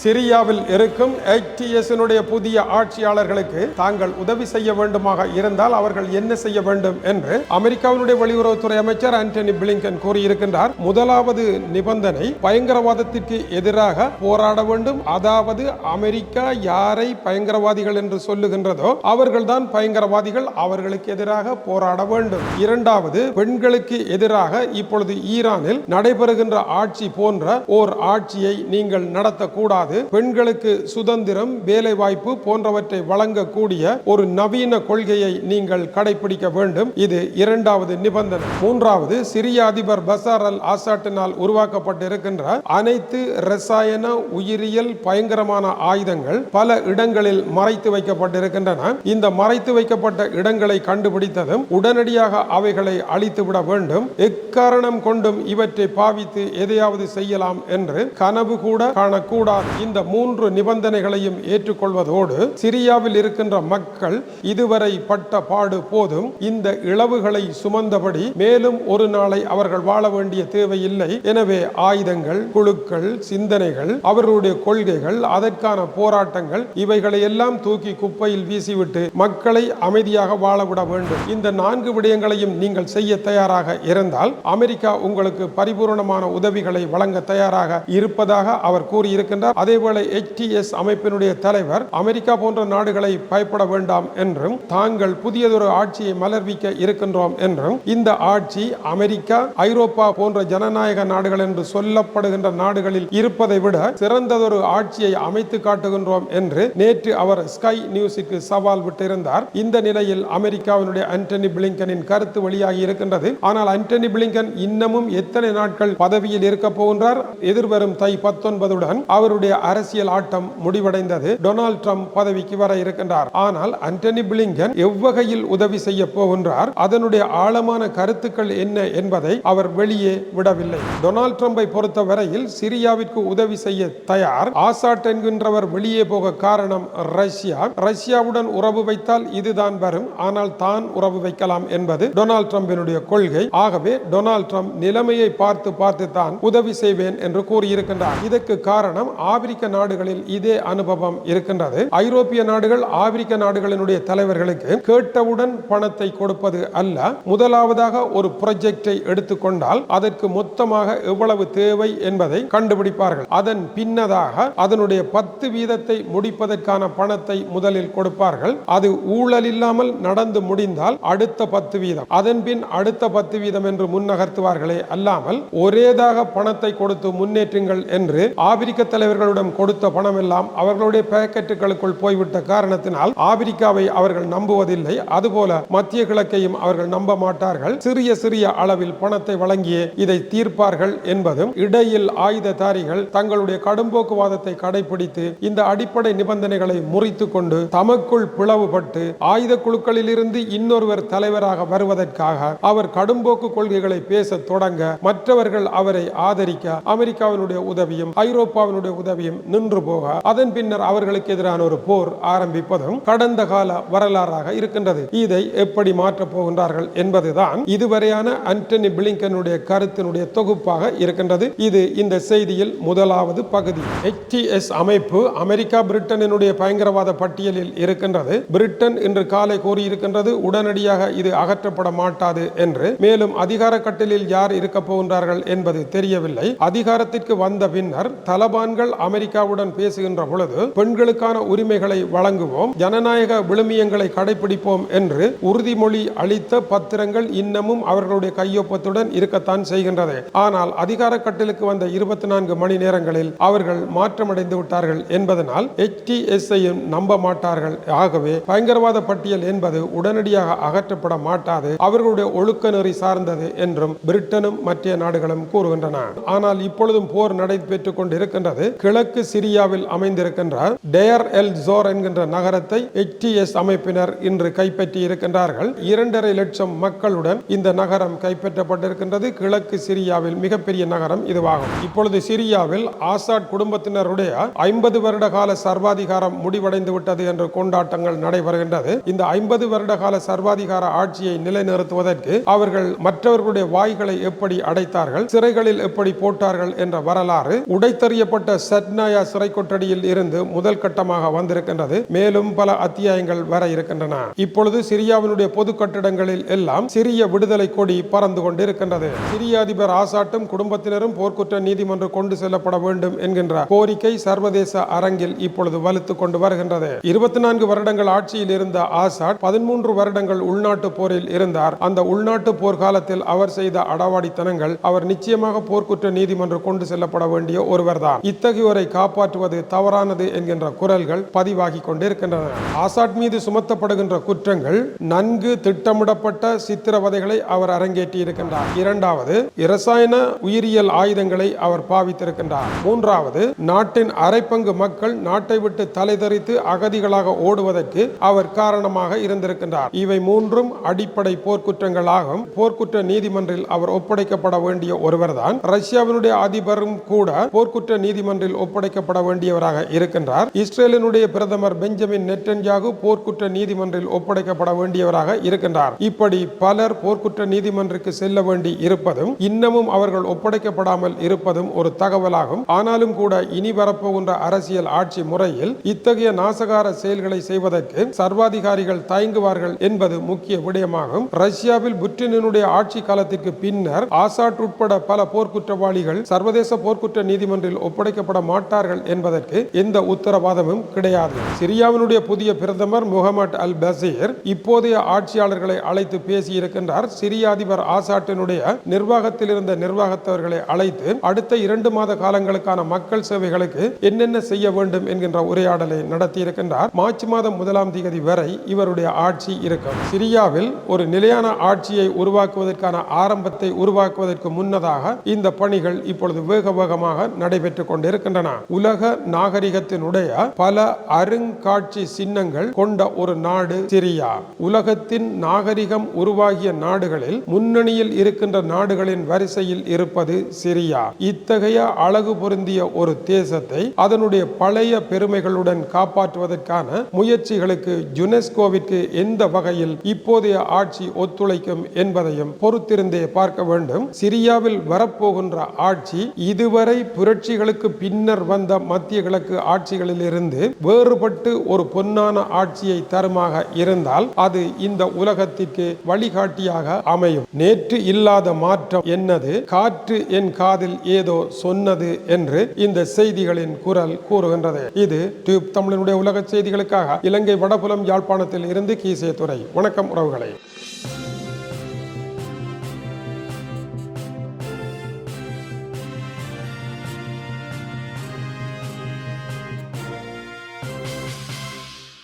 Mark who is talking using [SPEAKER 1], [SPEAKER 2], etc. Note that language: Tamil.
[SPEAKER 1] சிரியாவில் இருக்கும் ஐடிஎஸ்னுடைய புதிய ஆட்சியாளர்களுக்கு தாங்கள் உதவி செய்ய வேண்டுமாக இருந்தால் அவர்கள் என்ன செய்ய வேண்டும் என்று அமெரிக்காவினுடைய வெளியுறவுத்துறை அமைச்சர் ஆண்டனி பிளிங்கன் கூறியிருக்கின்றார். முதலாவது நிபந்தனை பயங்கரவாதத்திற்கு எதிராக போராட வேண்டும். அதாவது அமெரிக்கா யாரை பயங்கரவாதிகள் என்று சொல்லுகின்றதோ அவர்கள்தான் பயங்கரவாதிகள் அவர்களுக்கு எதிராக போராட வேண்டும். இரண்டாவது பெண்களுக்கு எதிராக இப்பொழுது ஈரானில் நடைபெறுகின்ற ஆட்சி போன்ற ஓர் ஆட்சியை நீங்கள் நடத்தக்கூடாது. பெண்களுக்கு சுதந்திரம் வேலைவாய்ப்பு போன்றவற்றை வழங்கக்கூடிய ஒரு நவீன கொள்கையை நீங்கள் கடைபிடிக்க வேண்டும். இது இரண்டாவது நிபந்தனை. மூன்றாவது சிரிய அதிபர் பசார் அல் ஆசாட்டினால் உருவாக்கப்பட்டிருக்கின்ற அனைத்து ரசாயன உயிரியல் பயங்கரமான ஆயுதங்கள் பல இடங்களில் மறைத்து வைக்கப்பட்டிருக்கின்றன. இந்த மறைத்து வைக்கப்பட்ட இடங்களை கண்டுபிடித்ததும் உடனடியாக அவைகளை அழித்துவிட வேண்டும். எக்காரணம் கொண்டும் இவற்றை பாவித்து எதையாவது செய்யலாம் என்று கனவு கூட காணக்கூடாது. இந்த மூன்று நிபந்தனைகளையும் ஏற்றுக்கொள்வதோடு சிரியாவில் இருக்கின்ற மக்கள் இதுவரை பட்ட பாடு போதும். இந்த இளவுகளை சுமந்தபடி மேலும் ஒரு நாளை அவர்கள் வாழ வேண்டிய தேவையில்லை. எனவே ஆயுதங்கள் குழுக்கள் சிந்தனைகள் அவர்களுடைய கொள்கைகள் அதற்கான போராட்டங்கள் இவைகளை எல்லாம் தூக்கி குப்பையில் வீசிவிட்டு மக்களை அமைதியாக வாழவிட வேண்டும். இந்த நான்கு விடயங்களையும் நீங்கள் செய்ய தயாராக இருந்தால் அமெரிக்கா உங்களுக்கு பரிபூர்ணமான உதவிகளை வழங்க தயாராக இருப்பதாக அவர் கூறியிருக்கின்றார். அதேபோல எச்டிஎஸ் அமைப்பினுடைய தலைவர் அமெரிக்கா போன்ற நாடுகளை பயப்பட வேண்டாம் என்றும் தாங்கள் புதியதொரு ஆட்சியை மலர்விக்க இருக்கின்றோம் என்றும் இந்த ஆட்சி அமெரிக்கா ஐரோப்பா போன்ற ஜனநாயக நாடுகள் என்று சொல்லப்படுகின்ற நாடுகளில் இருப்பதை விட சிறந்ததொரு ஆட்சியை அமைத்து காட்டுகின்றோம் என்று நேற்று அவர் ஸ்கை நியூஸுக்கு சவால் விட்டிருந்தார். இந்த நிலையில் அமெரிக்காவினுடைய ஆண்டனி பிளிங்கனின் கருத்து வெளியாகி இருக்கின்றது. ஆனால் ஆண்டனி பிளிங்கன் இன்னமும் எத்தனை நாட்கள் பதவியில் இருக்க போகின்றார்? எதிர்வரும் தை பத்தொன்பதுடன் அவருடைய அரசியல் ஆட்டம் முடிவடைந்தது. டொனால்ட் ட்ரம்ப் பதவிக்கு வர இருக்கின்றார். ஆனால் அண்டனி பிளிங்கன் எவ்வகையில் உதவி செய்ய போகின்றார்? அதனுடைய ஆழமான கருத்துக்கள் என்ன என்பதை அவர் வெளியே விடவில்லை. டொனால்ட் ட்ரம்பை பொறுத்த வரையில் சிரியாவிற்கு உதவி செய்ய தயார். ஆசாட் என்கின்றவர் வெளியே போக காரணம் ரஷ்யா. ரஷ்யாவுடன் உறவு வைத்தால் இதுதான் வரும். ஆனால் தான் உறவு வைக்கலாம் என்பது டொனால்ட் ட்ரம்பினுடைய கொள்கை. ஆகவே டொனால்ட் ட்ரம்ப் நிலைமையை பார்த்து பார்த்து தான் உதவி செய்வேன் என்று கூறியிருக்கின்றார். இதற்கு காரணம் ஆப்பிரிக்க நாடுகளில் இதே அனுபவம் இருக்கின்றது. ஐரோப்பிய நாடுகள் ஆப்பிரிக்க நாடுகளினுடைய தலைவர்களுக்கு கேட்டவுடன் பணத்தை கொடுப்பது அல்ல. முதலாவதாக ஒரு ப்ரொஜெக்டை எடுத்துக்கொண்டால் அதற்கு மொத்தமாக எவ்வளவு தேவை என்பதை கண்டுபிடிப்பார்கள். அதன் பின்னதாக அதனுடைய பத்து வீதத்தை முடிப்பதற்கான பணத்தை முதலில் கொடுப்பார்கள். அது ஊழல் இல்லாமல் நடந்து முடிந்தால் அடுத்த பத்து வீதம். அதன் பின் அடுத்த பத்து வீதம் என்று முன்னகர்த்துவார்களே அல்லாமல் ஒரேதாக பணத்தை கொடுத்து முன்னேற்றுங்கள் என்று ஆப்பிரிக்க அவர்களிடம் கொடுத்த பணம் எல்லாம் அவர்களுடைய பேக்கெட்டுகளுக்குள் போய்விட்ட காரணத்தினால் ஆப்பிரிக்காவை அவர்கள் நம்புவதில்லை. அதுபோல மத்திய கிழக்கையும் அவர்கள் நம்ப மாட்டார்கள். சிறிய சிறிய அளவில் பணத்தை வழங்கியே இதை தீர்ப்பார்கள் என்பதும் இடையில் ஆயுததாரிகள் தங்களுடைய கடும்போக்குவாதத்தை கடைபிடித்து இந்த அடிப்படை நிபந்தனைகளை முறித்து கொண்டு தமக்குள் பிளவுபட்டு ஆயுத குழுக்களில் இருந்து இன்னொருவர் தலைவராக வருவதற்காக அவர் கடும்போக்கு கொள்கைகளை பேச தொடங்க மற்றவர்கள் அவரை ஆதரிக்க அமெரிக்காவினுடைய உதவியும் ஐரோப்பாவினுடைய சபையும் நின்று போக. அதன் பின்னர் அவர்களுக்கு எதிரான ஒரு போர் ஆரம்பிப்பதும் கடந்த கால வரலாறாக இருக்கின்றது. இதை எப்படி மாற்றப் போகின்றார்கள் என்பதுதான் இதுவரையான அண்டனி பிளிங்கனுடைய கருத்தினுடைய தொகுப்பாக இருக்கின்றது. இது இந்த செய்தியில் முதலாவது பகுதி. எச்டிஎஸ் அமைப்பு அமெரிக்கா பிரிட்டனினுடைய பயங்கரவாத பட்டியலில் இருக்கின்றது. பிரிட்டன் இன்று காலை கூறியிருக்கின்றது உடனடியாக இது அகற்றப்பட மாட்டாது என்று. மேலும் அதிகார கட்டிலில் யார் இருக்க போகின்றார்கள் என்பது தெரியவில்லை. அதிகாரத்திற்கு வந்த பின்னர் தலபான்கள் அமெரிக்காவுடன் பேசுகின்ற பொழுது பெண்களுக்கான உரிமைகளை வழங்குவோம் ஜனநாயக விழுமியங்களை கடைபிடிப்போம் என்று உறுதிமொழி அளித்த பத்திரங்கள் இன்னமும் அவர்களுடைய கையொப்பத்துடன் இருக்கத்தான் செய்கின்றது ஆனால் அதிகார கட்டிலுக்கு வந்த இருபத்தி நான்கு மணி நேரங்களில் அவர்கள் மாற்றமடைந்து விட்டார்கள் என்பதனால் எச்டிஎஸ்ஐயும் நம்ப மாட்டார்கள். ஆகவே பயங்கரவாத பட்டியல் என்பது உடனடியாக அகற்றப்பட மாட்டாது அவர்களுடைய ஒழுக்க நெறி சார்ந்தது என்றும் பிரிட்டனும் மற்ற நாடுகளும் கூறுகின்றன. ஆனால் இப்பொழுதும் போர் நடைபெற்றுக் கொண்டிருக்கின்றது. கிழக்கு சிரியாவில் அமைந்திருக்கின்ற டேர் எல் ஜோர் என்கின்ற நகரத்தை எச்டிஎஸ் அமைப்பினர் இன்று கைப்பற்றி இருக்கின்றார்கள். இரண்டரை லட்சம் மக்களுடன் இந்த நகரம் கைப்பற்றப்பட்டிருக்கின்றது. கிழக்கு சிரியாவில் மிகப்பெரிய நகரம் இதுவாகும். இப்பொழுது சிரியாவில் ஆசாட் குடும்பத்தினருடைய ஐம்பது வருட கால சர்வாதிகாரம் முடிவடைந்து விட்டது என்ற கொண்டாட்டங்கள் நடைபெறுகின்றது. இந்த ஐம்பது வருட கால சர்வாதிகார ஆட்சியை நிலைநிறுத்துவதற்கு அவர்கள் மற்றவர்களுடைய வாய்களை எப்படி அடைத்தார்கள் சிறைகளில் எப்படி போட்டார்கள் என்ற வரலாறு உடைத்தறியப்பட்ட சட்னாயா சிறை கொட்டடியில் இருந்து முதல் கட்டமாக வந்திருக்கின்றது. மேலும் பல அத்தியாயங்கள் வர இருக்கின்றன. இப்பொழுது சிரியாவினுடைய பொது கட்டிடங்களில் எல்லாம் சிறிய விடுதலை கொடி பறந்து கொண்டிருக்கின்றது. சிரிய அதிபர் ஆசாட்டும் குடும்பத்தினரும் போர்க்குற்ற நீதிமன்றம் கொண்டு செல்லப்பட வேண்டும் என்கின்ற கோரிக்கை சர்வதேச அரங்கில் இப்பொழுது வலுத்துக் கொண்டு வருகின்றது. இருபத்தி நான்கு வருடங்கள் ஆட்சியில் இருந்த ஆசாட் பதிமூன்று வருடங்கள் உள்நாட்டு போரில் இருந்தார். அந்த உள்நாட்டு போர் காலத்தில் அவர் செய்த அடாவாடித்தனங்கள் அவர் நிச்சயமாக போர்க்குற்ற நீதிமன்றம் கொண்டு செல்லப்பட வேண்டிய ஒருவர்தான். இத்தகையோரை காப்பாற்றுவது தவறானது என்கின்ற குரல்கள் பதிவாகி கொண்டிருக்கின்றன. ஆசாட் மீது சுமத்தப்படுகின்ற குற்றங்கள் நன்கு திட்டமிடப்பட்ட சித்திரவதைகளை அவர் அரங்கேற்றி இருக்கின்றார் இரண்டாவது இரசாயன உயிரியல் ஆயுதங்களை அவர் பாவித்திருக்கின்றார். மூன்றாவது நாட்டின் அரைப்பங்கு மக்கள் நாட்டை விட்டு தலைதறித்து அகதிகளாக ஓடுவதற்கு அவர் காரணமாக இருந்திருக்கின்றார். இவை மூன்றும் அடிப்படை போர்க்குற்றங்களாகும். போர்க்குற்ற நீதிமன்றில் அவர் ஒப்படைக்கப்பட வேண்டிய ஒருவர்தான். ரஷ்யாவினுடைய அதிபரும் கூட போர்க்குற்ற நீதிமன்றில் ஒப்படைக்கப்பட வேண்டியவராக இருக்கின்றார். இஸ்ரேலினுடைய பிரதமர் பெஞ்சமின் நெட்டன்யாகு போர்க்குற்ற நீதிமன்றில் ஒப்படைக்கப்பட வேண்டியவராக இருக்கின்றார். இப்படி பலர் போர்க்குற்ற நீதிமன்றுக்கு செல்ல வேண்டி இருப்பதும் இன்னமும் அவர்கள் ஒப்படைக்கப்படாமல் இருப்பதும் ஒரு தகவலாகும். ஆனாலும் கூட இனி வரப்போகின்ற அரசியல் ஆட்சி முறையில் இத்தகைய நாசகார செயல்களை செய்வதற்கு சர்வாதிகாரிகள் தயங்குவார்கள் என்பது முக்கிய விடயமாகும். ரஷ்யாவில் புட்டினுடைய ஆட்சி காலத்திற்கு பின்னர் ஆசாட் உட்பட பல போர்க்குற்றவாளிகள் சர்வதேச போர்க்குற்ற நீதிமன்றில் ஒப்படைக்கப்பட மாட்டார்கள் என்பதற்கு எந்த உத்தரவாதமும் கிடையாது. சிரியாவினுடைய புதிய பிரதமர் முகமது அல் பசீர் இப்போதைய ஆட்சியாளர்களை அழைத்து பேசியிருக்கின்றார். சிரிய அதிபர் ஆசாட்டினுடைய நிர்வாகத்தில் இருந்த நிர்வாகத்தவர்களை அழைத்து அடுத்த இரண்டு மாத காலங்களுக்கான மக்கள் சேவைகளுக்கு என்னென்ன செய்ய வேண்டும் என்கின்ற உரையாடலை நடத்தியிருக்கின்றார். மார்ச் மாதம் முதலாம் தேதி வரை இவருடைய ஆட்சி இருக்கும். சிரியாவில் ஒரு நிலையான ஆட்சியை உருவாக்குவதற்கான ஆரம்பத்தை உருவாக்குவதற்கு முன்னதாக இந்த பணிகள் இப்பொழுது வேக வேகமாக நடைபெற்றுக் கொண்டிருக்கின்றன. உலக நாகரிகத்தினுடைய பல அருங்காட்சி சின்னங்கள் கொண்ட ஒரு நாடு சிரியா. உலகத்தின் நாகரிகம் உருவாகிய நாடுகளில் முன்னணியில் இருக்கின்ற நாடுகளின் வரிசையில் இருப்பது சிரியா. இத்தகைய அழகு பொருந்திய ஒரு தேசத்தை அதனுடைய பழைய பெருமைகளுடன் காப்பாற்றுவதற்கான முயற்சிகளுக்கு யுனெஸ்கோவிற்கு எந்த வகையில் இப்போதைய ஆட்சி ஒத்துழைக்கும் என்பதையும் பொறுத்திருந்தே பார்க்க வேண்டும். சிரியாவில் வரப்போகின்ற ஆட்சி இதுவரை புரட்சிகளுக்கு பின்னர் வந்த மத்திய கிழக்கு ஆட்சிகளில் இருந்து வேறுபட்டு ஒரு பொன்னான ஆட்சியை தருமாக இருந்தால் அது இந்த உலகத்திற்கு வழிகாட்டியாக அமையும். நேற்று இல்லாத மாற்றம் என்னது? காற்று என் காதில் ஏதோ சொன்னது என்று இந்த செய்திகளின் குரல் கூறுகின்றது. இது டியூப் தமிழனுடைய உலக செய்திகளுக்காக இலங்கை வடபுலம் யாழ்ப்பாணத்தில் இருந்து கீசே துறை வணக்கம் உறவுகளை.